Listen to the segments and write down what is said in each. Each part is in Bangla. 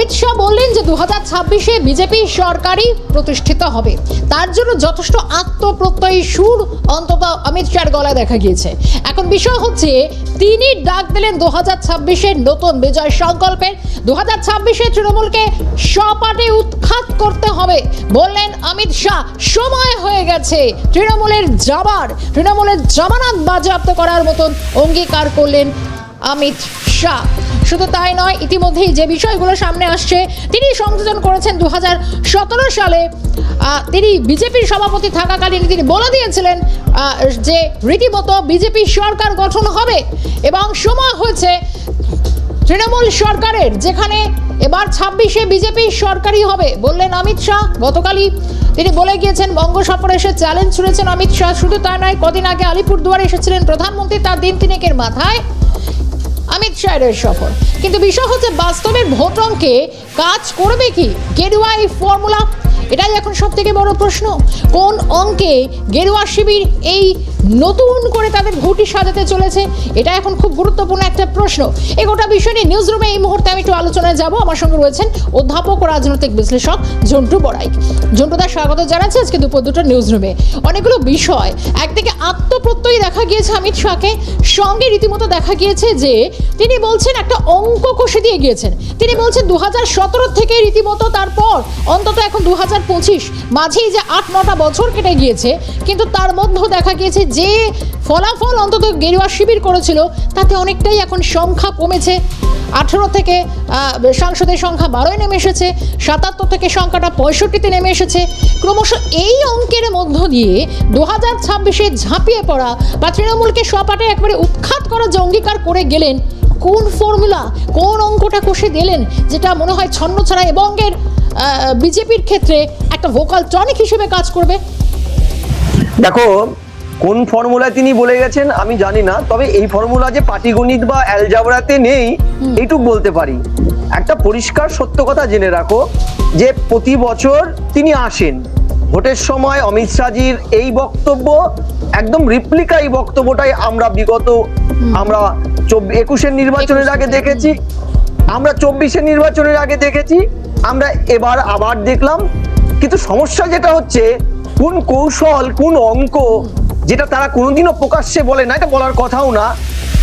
অমিত শাহ বললেন যে দু হাজার ছাব্বিশে বিজেপি সরকারই প্রতিষ্ঠিত হবে। তার জন্য যথেষ্ট আত্মপ্রত্যয়ী, সুর অন্তত অমিত শাহর গলায় দেখা গিয়েছে। এখন বিষয় হচ্ছে, তিনি ডাক দিলেন দু হাজার ছাব্বিশের নতুন বিজয় সংকল্পের। দু হাজার ছাব্বিশে তৃণমূলকে সপাটে উৎখাত করতে হবে। বললেন, অমিত শাহ, সময় হয়ে গেছে। তৃণমূলের যাবার তৃণমূলের জামানত বাজেয়াপ্ত করার মতন অঙ্গীকার করলেন অমিত শাহ। শুধু তাই নয়, ইতিমধ্যেই যে বিষয়গুলো সামনে আসছে, তিনি সংযোজন করেছেন দু হাজার সতেরো সালে। তিনি বিজেপির সভাপতি থাকাকালীন তিনি বলে দিয়েছিলেন যে রীতিমতো বিজেপি সরকার গঠন হবে এবং সময় হয়েছে তৃণমূল সরকারের, যেখানে এবার ছাব্বিশে বিজেপি সরকারই হবে বললেন অমিত শাহ। গতকালই তিনি বলে গিয়েছেন, বঙ্গ সফরে এসে চ্যালেঞ্জ ছুড়েছেন অমিত শাহ। শুধু তাই নয়, কদিন আগে আলিপুরদুয়ারে এসেছিলেন প্রধানমন্ত্রী, তার দিন তিনেকের মাথায়। অমিত শাহের সফর। কিন্তু বিষয় হচ্ছে বাস্তবের ভোট অঙ্কে কাজ করবে কি? গেরুয়া এই ফর্মুলা এটাই এখন সব থেকে বড় প্রশ্ন। কোন অঙ্কে গেরুয়া শিবির এই নতুন করে তাদের ঘুটি সাজাতে চলেছে। এটা এখন খুব গুরুত্বপূর্ণ একটা প্রশ্ন। এই গোটা বিষয় নিয়ে নিউজ রুমে এই মুহূর্তে আমি একটু আলোচনায় যাব। আমার সঙ্গে রয়েছেন অধ্যাপক ও রাজনৈতিক বিশ্লেষক জন্টু বড়াই জন্টুদা স্বাগত জানাচ্ছি আজকে দুপুর দুটো নিউজ রুমে অনেকগুলো বিষয়, একদিকে আত্মপ্রত্যয়ী দেখা গিয়েছে অমিত শাহকে, সঙ্গে রীতিমতো দেখা গিয়েছে যে তিনি বলছেন একটা অঙ্ক কষে দিয়ে গিয়েছেন। তিনি বলছেন দু হাজার সতেরো থেকে রীতিমতো তারপর, অন্তত এখন দু হাজার পঁচিশ, মাঝেই যে আট নটা বছর কেটে গিয়েছে, কিন্তু তার মধ্যেও দেখা গিয়েছে যে ফলাফল অন্তত গেরুয়া শিবির করেছিল, তাতে অনেকটাই এখন সংখ্যা কমেছে। আঠেরো থেকে সাংসদের সংখ্যা বারোয় নেমে এসেছে, সাতাত্তর থেকে সংখ্যাটা পঁয়ষট্টিতে নেমে এসেছে। ক্রমশ এই অঙ্কের মধ্য দিয়ে দু হাজার ছাব্বিশে ঝাঁপিয়ে পড়া বা তৃণমূলকে সপাটে একবারে উৎখাত করার যে অঙ্গীকার করে গেলেন, কোন ফর্মুলা, কোন অঙ্কটা কষে দিলেন, যেটা মনে হয় ছন্ন ছাড়া এবং বিজেপির ক্ষেত্রে একটা ভোকাল টনিক হিসেবে কাজ করবে? দেখো কোন ফর্মুলা তিনি বলে গেছেন আমি জানি না তবে এই ফর্মুলা যে পাটিগণিত বা অ্যালজাবরাতে নেই এইটুক বলতে পারি। একটা পরিষ্কার সত্য কথা জেনে রাখো যে প্রতি বছর তিনি আসেন। ভোটের সময় অমিত শাহজির এই বক্তব্য একদম রিপ্লিকা এই বক্তব্যটাই আমরা বিগত আমরা একুশের নির্বাচনের আগে দেখেছি আমরা চব্বিশের নির্বাচনের আগে দেখেছি আমরা এবার আবার দেখলাম। কিন্তু সমস্যা যেটা হচ্ছে কোন কৌশল কোন অঙ্ক যেটা তারা কোনোদিনও প্রকাশ্যে বলে না এটা বলার কথাও না।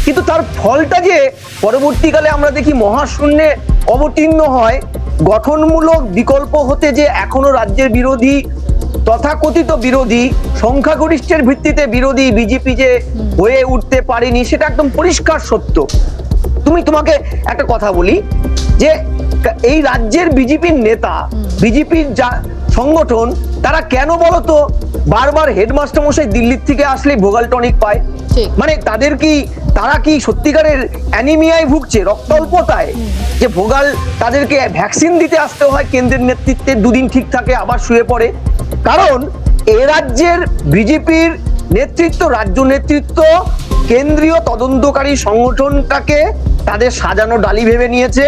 কিন্তু তার ফলটা যে পরবর্তীকালে আমরা দেখি মহাশূন্যে অবতীর্ণ হয়, গঠনমূলক বিকল্প হতে যে এখনও রাজ্যের বিরোধী, তথাকথিত বিরোধী, সংখ্যাগরিষ্ঠের ভিত্তিতে বিরোধী বিজেপি যে হয়ে উঠতে পারেনি, সেটা একদম পরিষ্কার সত্য। তুমি, তোমাকে একটা কথা বলি, যে এই রাজ্যের বিজেপির নেতা, বিজেপির যা সংগঠন তারা কেন বলতো বারবার হেডমাস্টার মশাই দিল্লির থেকে আসলে ভোগাল টনিক পায়? মানে তাদের কি তারা কি সত্যিকারের অ্যানিমিয়ায় ভুগছে রক্তাল্পতায়? যে ভোগাল তাদেরকে ভ্যাকসিন দিতে আসতে হয় কেন্দ্রের নেতৃত্বে দুদিন ঠিক থাকে আবার শুয়ে পড়ে। কারণ এ রাজ্যের বিজেপির নেতৃত্ব রাজ্য নেতৃত্ব কেন্দ্রীয় তদন্তকারী সংগঠনটাকে তাদের সাজানো ডালি ভেবে নিয়েছে।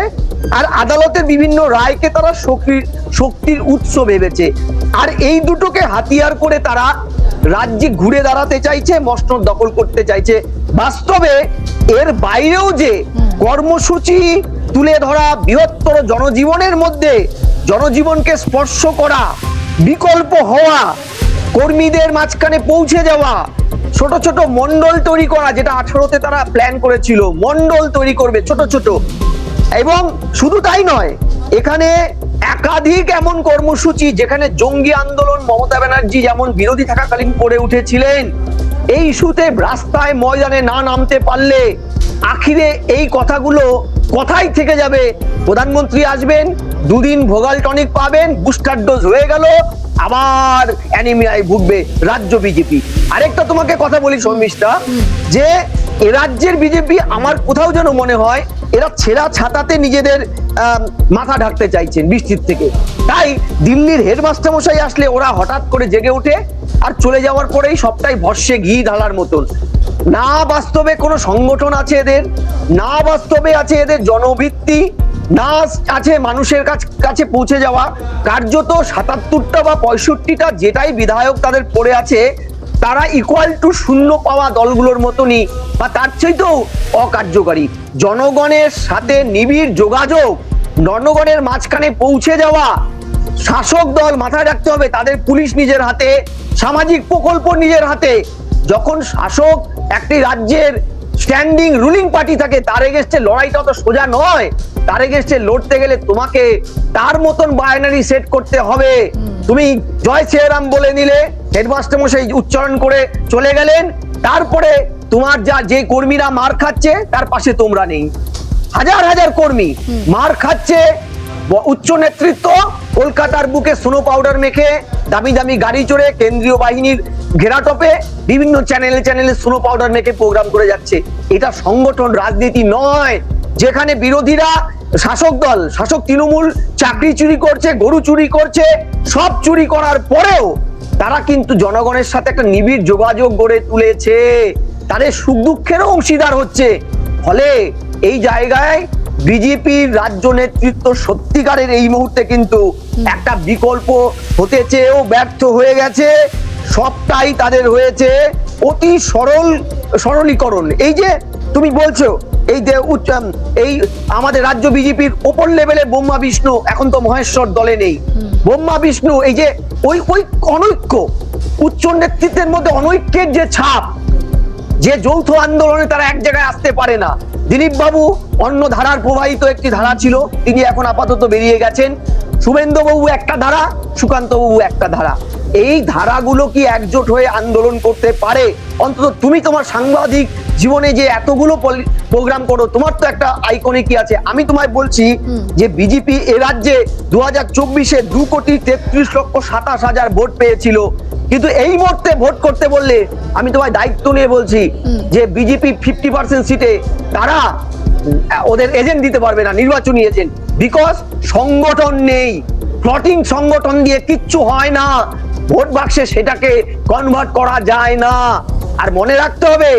আর আদালতের বিভিন্ন রায়কে তারা শক্তির শক্তির উৎস ভেবেছে। আর এই দুটোকে হাতিয়ার করে তারা রাজ্যে ঘুরে দাঁড়াতে চাইছে, মসনদ দখল করতে চাইছে। বাস্তবে এর বাইরেও যে কর্মসূচি তুলে ধরা বৃহত্তর জনজীবনের মধ্যে জনজীবনকে স্পর্শ করা, বিকল্প হওয়া, কর্মীদের মাঝখানে পৌঁছে যাওয়া, ছোট ছোট মন্ডল তৈরি করা, যেটা আঠারোতে তারা প্ল্যান করেছিল মন্ডল তৈরি করবে, ছোট ছোট। এবং শুধু তাই নয়, এখানে একাধিক এমন কর্মসূচি যেখানে জঙ্গি আন্দোলন, মমতা ব্যানার্জি যেমন বিরোধী থাকাকালীন করে উঠেছিলেন, এই ইস্যুতে রাস্তায় ময়দানে না নামতে পারলে আখিরে এই কথাগুলো কথাই থেকে যাবে? প্রধানমন্ত্রী আসবেন, দুদিন ভোগাল টনিক পাবেন, বুস্টার ডোজ হয়ে গেল, আবার অ্যানিমিয়ায় ভুগবে রাজ্য বিজেপি। আরেকটা তোমাকে কথা বলি শর্মিষ্ঠা, যে এ রাজ্যের বিজেপি আমার কোথাও যেন মনে হয়, এরা ছেঁড়া ছাতাতে নিজেদের মাথা ঢাকতে চাইছেন বৃষ্টির থেকে। তাই দিল্লির হেডমাস্টার মশাই আসলে ওরা হঠাৎ করে জেগে ওঠে, আর চলে যাওয়ার পরেই সবটাই ভস্যে ঘি ঢালার মতন। না বাস্তবে কোনো সংগঠন আছে এদের, না বাস্তবে আছে এদের জনভিত্তি, না আছে মানুষের কাছ- পৌঁছে যাওয়া। কার্যত সাতাত্তরটা বা পঁয়ষট্টিটা যেটাই বিধায়ক তাদের পড়ে আছে, তারা ইকুয়াল টু শূন্য পাওয়া দলগুলোর মতনই, বা তার চাইতেও অকার্যকারী। জনগণের সাথে নিবিড় যোগাযোগ, জনগণের মাঝখানে পৌঁছে যাওয়া, শাসক দল মাথায় রাখতে হবে, তাদের পুলিশ নিজের হাতে, সামাজিক প্রকল্প নিজের হাতে। যখন শাসক একটি রাজ্যের স্ট্যান্ডিং রুলিং পার্টি থাকে তার এগেস্টে লড়াইটা তো সোজা নয়। তার এগেস্টে লড়তে গেলে তোমাকে তার মতন বায়নারি সেট করতে হবে। তুমি জয় শ্রীরাম বলে নিলে হেডমাস্টার মশাই উচ্চারণ করে চলে গেলেন। তারপরে তোমার যা যে কর্মীরা মার খাচ্ছে তার পাশে তোমরা নেই। হাজার হাজার কর্মী মার খাচ্ছে উচ্চ নেতৃত্ব, কলকাতার বুকে স্নো পাউডার মেখে দামি দামি গাড়ি চড়ে কেন্দ্রীয় বাহিনীর ঘেরাটপে বিভিন্ন চ্যানেলে চ্যানেলে স্নো পাউডার মেখে প্রোগ্রাম করে যাচ্ছে। এটা সংগঠন, রাজনীতি নয়। যেখানে বিরোধীরা শাসক দল, শাসক তৃণমূল চাকরি চুরি করছে, গরু চুরি করছে, সব চুরি করার পরেও তারা কিন্তু জনগণের সাথে একটা নিবিড় যোগাযোগ গড়ে তুলেছে। তাদের সুখ দুঃখেরও অংশীদার হচ্ছে। ফলে এই জায়গায় বিজেপির রাজ্য নেতৃত্ব সত্যিকারের এই মুহূর্তে কিন্তু একটা বিকল্প হতে চেয়েও ব্যর্থ হয়ে গেছে। সবটাই তাদের হয়েছে অতি সরল সরলীকরণ। এই যে তুমি বলছো এই যে উচ্চ- এই আমাদের রাজ্য বিজেপির ওপর লেভেলে ব্রহ্মা বিষ্ণু এখন তো মহেশ্বর দলে নেই। ব্রহ্মা বিষ্ণু এই যে ওই ওই অনৈক্য উচ্চ নেতৃত্বের মধ্যে অনৈক্যের যে ছাপ যে যৌথ আন্দোলনে তারা এক জায়গায় আসতে পারে না। দিলীপ বাবু অন্য ধারার প্রবাহিত একটি ধারা ছিল। তিনি এখন আপাতত বেরিয়ে গেছেন। শুভেন্দু বাবু একটা ধারা সুকান্ত বাবু একটা ধারা। এই ধারাগুলো কি একজোট হয়ে আন্দোলন করতে পারে? অন্তত তুমি তোমার সাংবাদিক জীবনে যে এতগুলো প্রোগ্রাম করো তোমার তো একটা আইকনে কি আছে। আমি তোমায় বলছি যে বিজেপি এ রাজ্যে দু হাজার চব্বিশে দু কোটি তেত্রিশ লক্ষ সাতাশ হাজার ভোট পেয়েছিল। কিন্তু এই মুহূর্তে ভোট করতে বললে আমি তোমায় দায়িত্ব নিয়ে বলছি যে বিজেপি ফিফটি পার্সেন্ট সিটে তারা ওদের এজেন্ট দিতে পারবে না নির্বাচনী এজেন্ট বিকজ সংগঠন নেই। প্লটিং সংগঠন দিয়ে কিচ্ছু হয় না। ভোট বাক্সে সেটাকে কনভার্ট করা যায় না। আর মনে রাখতে হবে,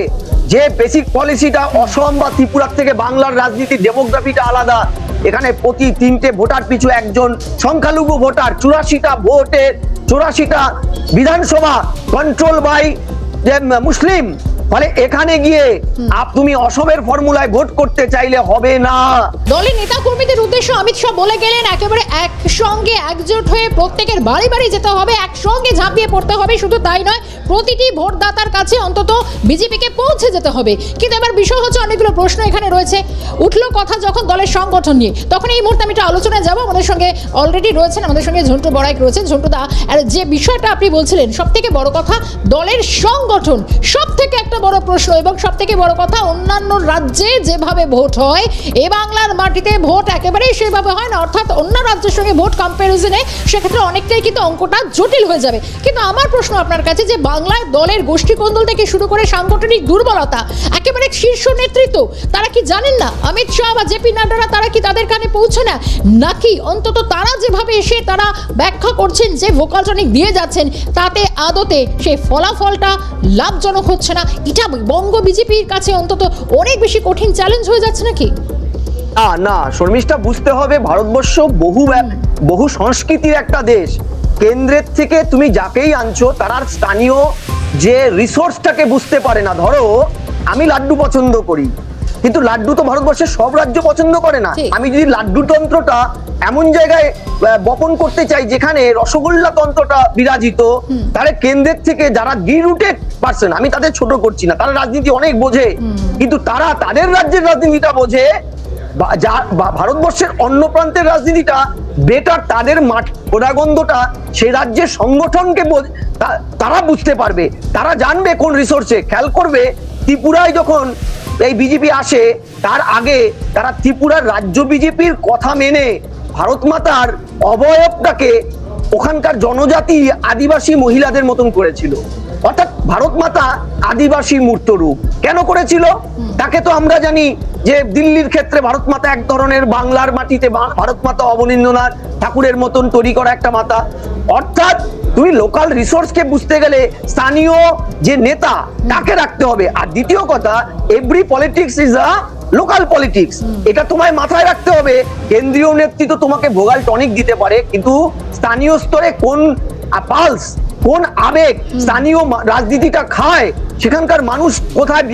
যে বেসিক পলিসিটা অসম বা ত্রিপুরার থেকে বাংলার রাজনীতি ডেমোগ্রাফিটা আলাদা। এখানে প্রতি তিনটে ভোটার পিছু একজন সংখ্যালঘু ভোটার, চুরাশিটা ভোটের চুরাশিটা বিধানসভা কন্ট্রোল বাই মুসলিম। ফলে এখানে গিয়ে আপ তুমি অসমের ফর্মুলায় ভোট করতে চাইলে হবে না। দলের নেতা কর্মীদের উদ্দেশ্যে অমিত শাহ বলে গেলেন একেবারে একসঙ্গে একজোট হয়ে প্রত্যেকের বাড়ি বাড়ি যেতে হবে একসঙ্গে ঝাঁপিয়ে পড়তে হবে শুধু তাই নয় প্রতিটি ভোটদাতার কাছে অন্তত বিজেপিকে পৌঁছে যেতে হবে। কিন্তু এবার বিষয় হচ্ছে অনেকগুলো প্রশ্ন এখানে রয়েছে। উঠল কথা যখন দলের সংগঠন নিয়ে তখন এই মুহূর্তে আমি একটা আলোচনায় যাব। আমাদের সঙ্গে অলরেডি রয়েছেন আমাদের সঙ্গে ঝন্টু বড়াইক রয়েছেন। ঝন্টু দা আর যে বিষয়টা আপনি বলছিলেন সব থেকে বড় কথা দলের সংগঠন সব থেকে একটা বড় প্রশ্ন এবং সব থেকে বড় কথা, অন্যান্য রাজ্যে যেভাবে ভোট হয়, এ বাংলার মাটিতে ভোট একেবারেই সেভাবে হয় না, অর্থাৎ অন্য রাজ্যের সঙ্গে ভোট কম্প্যারিজনে সেক্ষেত্রে অনেকটাই কিন্তু অঙ্কটা জটিল হয়ে যাবে। কিন্তু আমার প্রশ্ন আপনার কাছে যে বাংলায় দলের গোষ্ঠী গোষ্ঠীকন্দল থেকে শুরু করে সাংগঠনিক দুর্বলতা, একেবারে শীর্ষ নেতৃত্ব, তারা কি জানেন না? অমিত শাহ বা জেপি নাড্ডারা তারা কি তাদের কানে পৌঁছে না? নাকি অন্তত তারা যেভাবে এসে তারা ব্যাখ্যা করছেন, যে ভোকাল টনিক দিয়ে যাচ্ছেন, তাতে আদতে সেই ফলাফলটা লাভজনক হচ্ছে না? এটা বঙ্গ বিজেপির কাছে অন্তত অনেক বেশি কঠিন চ্যালেঞ্জ হয়ে যাচ্ছে নাকি? না না, শর্মিষ্ঠা, বুঝতে হবে ভারতবর্ষ বহু বহু সংস্কৃতির একটা দেশ। কেন্দ্রের থেকে তুমি যাকেই আনছো তার স্থানীয় যে রিসোর্সটাকে বুঝতে পারে না। ধরো, আমি লাড্ডু পছন্দ করি। কিন্তু লাড্ডু তো ভারতবর্ষের সব রাজ্য পছন্দ করে না। আমি যদি লাড্ডু তন্ত্রটা এমন জায়গায় বপন করতে চাই যেখানে রসগোল্লা তন্ত্রটা বিরাজিত তাহলে কেন্দ্রের থেকে যারা ডি রুটেড পার্সন আমি তাদের ছোট করছি না তারা রাজনীতি অনেক বোঝে। কিন্তু তারা তাদের রাজ্যের রাজনীতিটা বোঝে ভারতবর্ষের অন্য প্রান্তের রাজনীতিটা বেটার তাদের মাঠ গোড়াগন্ধটা সেই রাজ্যের সংগঠনকে তারা বুঝতে পারবে। তারা জানবে কোন রিসোর্সে খেয়াল করবে ত্রিপুরায় যখন এই বিজেপি আসে, তার আগে তারা ত্রিপুরার রাজ্য বিজেপির কথা মেনে ভারত মাতার অবয়বটাকে ওখানকার জনজাতি আদিবাসী মহিলাদের মতন করেছিল। অর্থাৎ ভারত মাতা আদিবাসী মূর্ত রূপ। কেন করেছিল? তাকে তো আমরা জানি যে দিল্লির ক্ষেত্রে ভারত মাতা এক ধরনের বাংলার মাটিতে ভারত মাতা অবনীন্দ্রনাথ ঠাকুরের মতন তৈরি করা একটা মাতা। অর্থাৎ তুমি লোকাল রিসোর্সকে বুঝতে গেলে স্থানীয় যে নেতা, তাকে রাখতে হবে। আর দ্বিতীয় কথা every politics is a local politics এটা তোমায় মাথায় রাখতে হবে। কেন্দ্রীয় নেতৃত্ব তোমাকে ভোগাল টনিক দিতে পারে, কিন্তু স্থানীয় স্তরে কোন পালস কোন আবেগ স্থানীয় রাজনীতিটা খায়? সেখানকার মানুষ কোথায়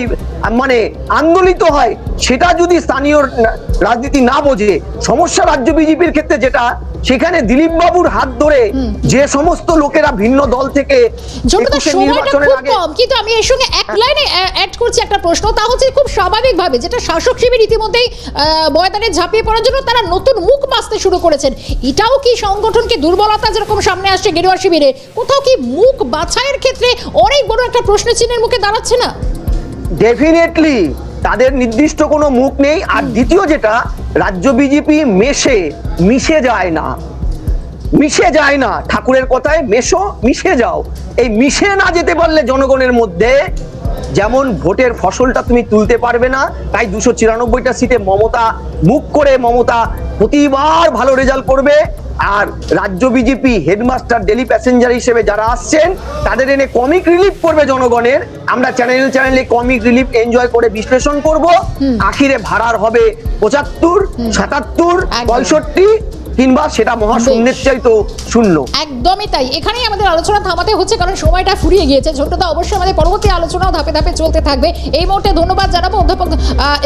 মানে আন্দোলিত হয়? সেটা যদি স্থানীয় রাজনীতি না বোঝে, সমস্যা রাজ্য বিজেপির ক্ষেত্রে যেটা সেখানে দিলীপ বাবুর হাত ধরে যে সমস্ত লোকেরা ভিন্ন দল থেকে কিন্তু আমি এর সঙ্গে এক লাইনে অ্যাড করছি একটা প্রশ্ন। তা হচ্ছে খুব স্বাভাবিকভাবে যেটা শাসক শিবির ইতিমধ্যেই ময়দানে ঝাঁপিয়ে পড়ার জন্য তারা নতুন মুখ বাঁচতে শুরু করেছেন। এটাও কি সংগঠনকে দুর্বলতা যেরকম সামনে আসছে গেরুয়া শিবিরে কোথাও কি মুখ বাছাইয়ের ক্ষেত্রে অনেক বড় একটা প্রশ্ন চিহ্নের মুখে দাঁড়াচ্ছে না? ডেফিনেটলি তাদের নির্দিষ্ট কোনো মুখ নেই। আর দ্বিতীয় যেটা রাজ্য বিজেপি মেশে, মিশে যায় না। মিশে যায় না। ঠাকুরের কথায় মেশো, মিশে যাও। এই মিশে না যেতে পারলে জনগণের মধ্যে যেমন ভোটের ফসলটা তুমি তুলতে পারবে না, তাই দুশো চিরানব্বইটা সিটে মমতা, মুখ করে মমতা প্রতিবার ভালো রেজাল্ট করবে। আর রাজ্য বিজেপি হেডমাস্টার ডেলি প্যাসেঞ্জার হিসেবে যারা আসছেন তাদের এনে কমিক রিলিফ করবে জনগণের। আমরা চ্যানেল চ্যানেলে কমিক রিলিফ এনজয় করে বিশ্লেষণ করব। আখিরে ভাড়ার হবে পঁচাত্তর সাতাত্তর। পঁয়ষট্টি কিংবা সেটা মহাশূন্যের চাইতো শূন্য। একদমই তাই। এখানেই আমাদের আলোচনা থামাতে হচ্ছে কারণ সময়টা ফুরিয়ে গিয়েছে। ছোটদা অবশ্যই আমাদের পরবর্তী আলোচনাও ধাপে ধাপে চলতে থাকবে। এই মুহূর্তে ধন্যবাদ জানাব অধ্যাপক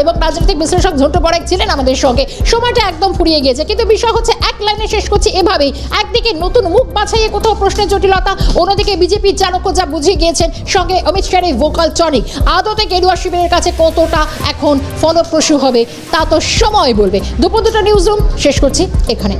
এবং রাজনৈতিক বিশ্লেষক ঝন্টু পরেক ছিলেন আমাদের সঙ্গে। সময়টা একদম ফুরিয়ে গিয়েছে কিন্তু বিষয় হচ্ছে এক লাইনে শেষ করছি এভাবেই। একদিকে নতুন মুখ বাছাইয়ে কোথাও প্রশ্নের জটিলতা অন্যদিকে বিজেপির চাণক্য যা বুঝিয়ে গিয়েছেন সঙ্গে অমিত শাহের এই ভোকাল টনিক আদতে গেরুয়া শিবিরের কাছে কতটা এখন ফলপ্রসূ হবে তা তো সময় বলবে। দুপুর দুটো নিউজ রুম শেষ করছি এখানে।